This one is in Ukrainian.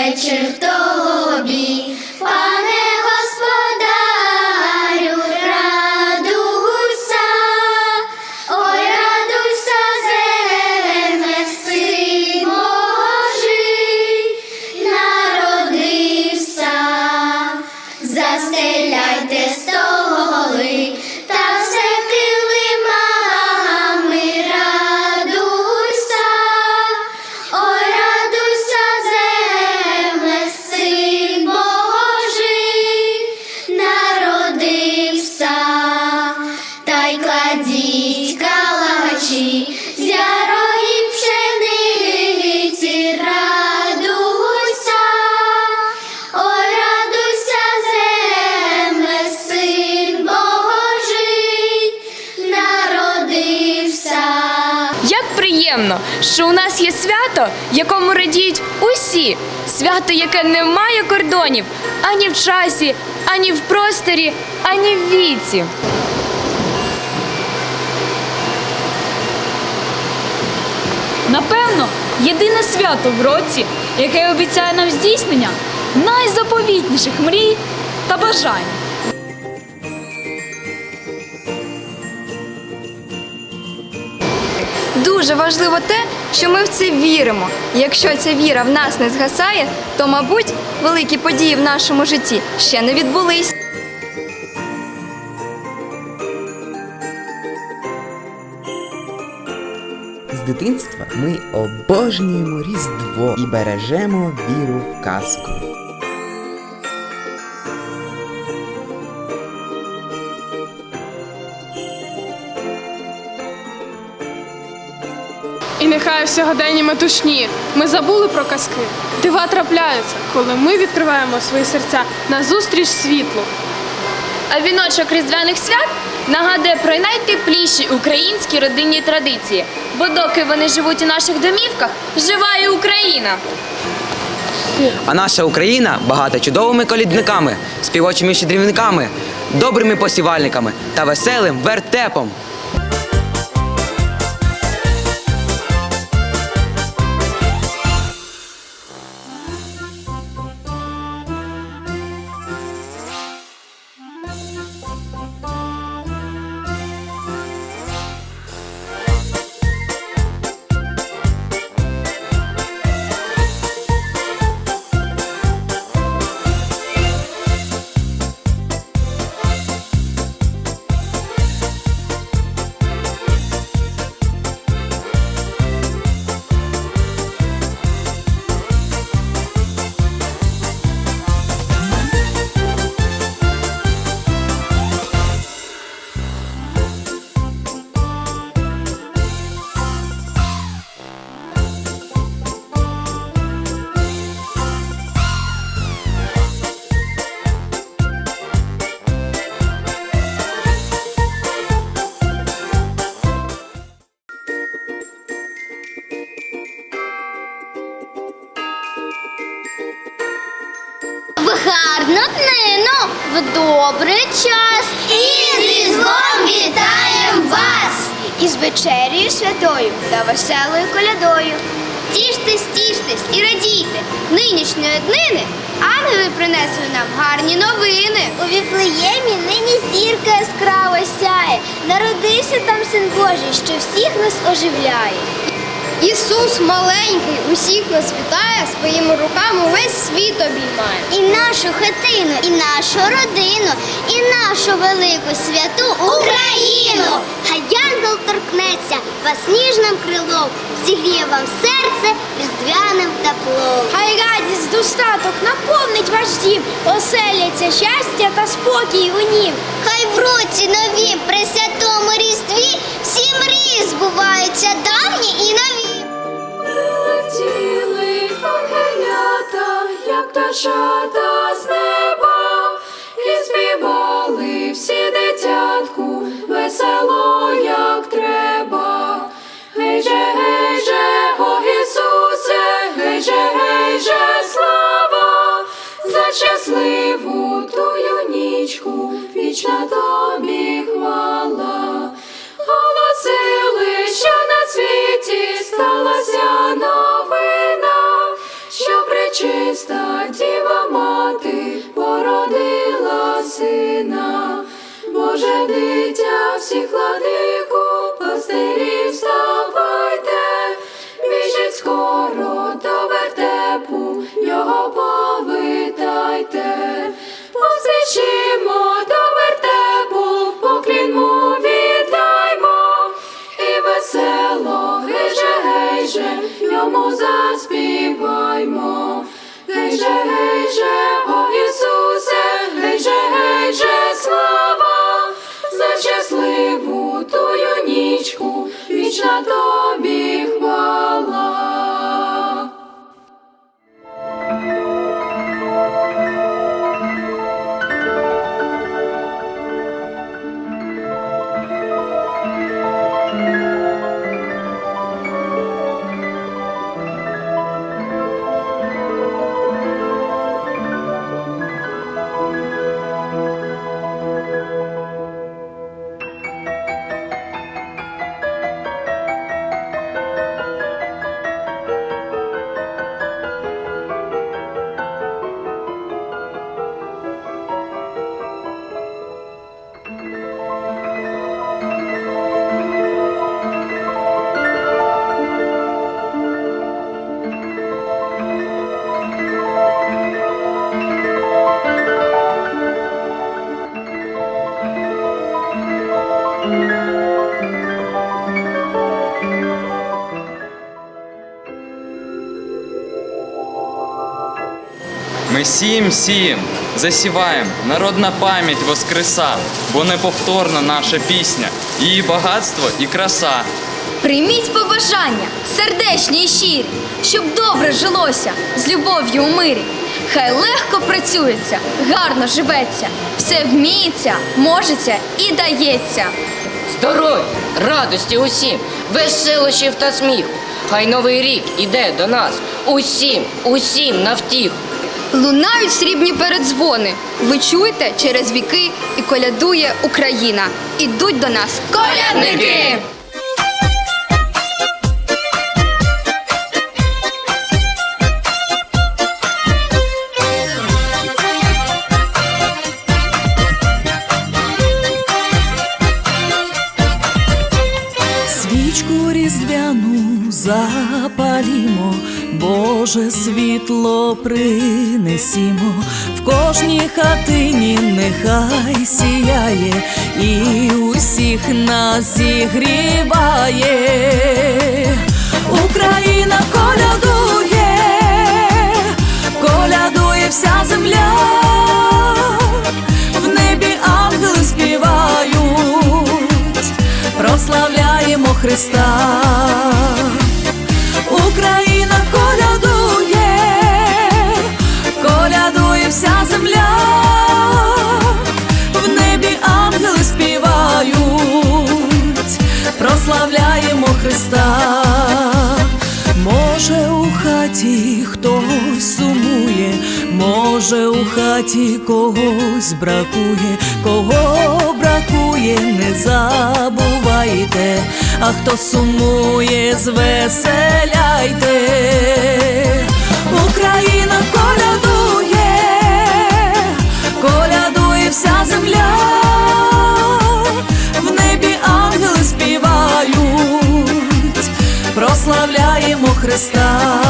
вечір тобі, приємно, що у нас є свято, якому радіють усі. Свято, яке не має кордонів ані в часі, ані в просторі, ані в віці. Напевно, єдине свято в році, яке обіцяє нам здійснення найзаповітніших мрій та бажань. Дуже важливо те, що ми в це віримо. Якщо ця віра в нас не згасає, то, мабуть, великі події в нашому житті ще не відбулись. З дитинства ми обожнюємо Різдво і бережемо віру в казку. В сьогоденні метушні ми забули про казки. Дива трапляються, коли ми відкриваємо свої серця назустріч світлу. А віночок різдвяних свят нагадує про найтепліші українські родинні традиції. Бо доки вони живуть у наших домівках, жива і Україна. А наша Україна багата чудовими колідниками, співочими щедрівниками, добрими посівальниками та веселим вертепом. Гарну днину, в добрий час. І з Різдвом вітаєм вас! Із вечерею святою та веселою колядою. Тіштесь, тіштесь і радійте. Нинішньої днини ангели принесли нам гарні новини. У Віфлеємі нині зірка яскраво сяє. Народився там син Божий, що всіх нас оживляє. Ісус маленький, усіх нас вітає, своїми руками весь світ обіймає. І нашу хатину, і нашу родину, і нашу велику святу Україну. Хай янгол торкнеться вас ніжним крилом, зігріє вам серце різдвяним теплом. Хай радість достаток наповнить ваш дім, оселяться щастя та спокій у нім. Хай в році новім при святому різдві всі мрії збуваються давні і нові. Летіли ангелята, як пташата з неба, і співали всі дитятку, весело, як треба. Гей же, гей же, о Ісусе, гей же, гей же, слава, за щасливу тую нічку, вічна тобі сталася новина, що пречиста діва мати породила сина. Боже дитя, всіх владику, вічна тобі Ми сієм, сієм, засіваєм, народна пам'ять воскреса, бо неповторна наша пісня, її багатство і краса. Прийміть побажання, сердечні і щирі, щоб добре жилося з любов'ю у мирі. Хай легко працюється, гарно живеться, все вміється, можеться і дається. Здоров'я, радості усім, веселощів та сміху. Хай новий рік іде до нас. Усім, усім на втіху. Лунають срібні передзвони. Ви чуєте через віки і колядує Україна. Ідуть до нас колядники! Запалімо, Боже світло принесімо, в кожній хатині нехай сіяє і усіх нас зігріває. Україна колядує, колядує вся земля, в небі ангели співають прославляємо Христа. Хаті когось бракує, кого бракує, не забувайте, а хто сумує, звеселяйте. Україна колядує, колядує вся земля, в небі ангели співають прославляємо Христа.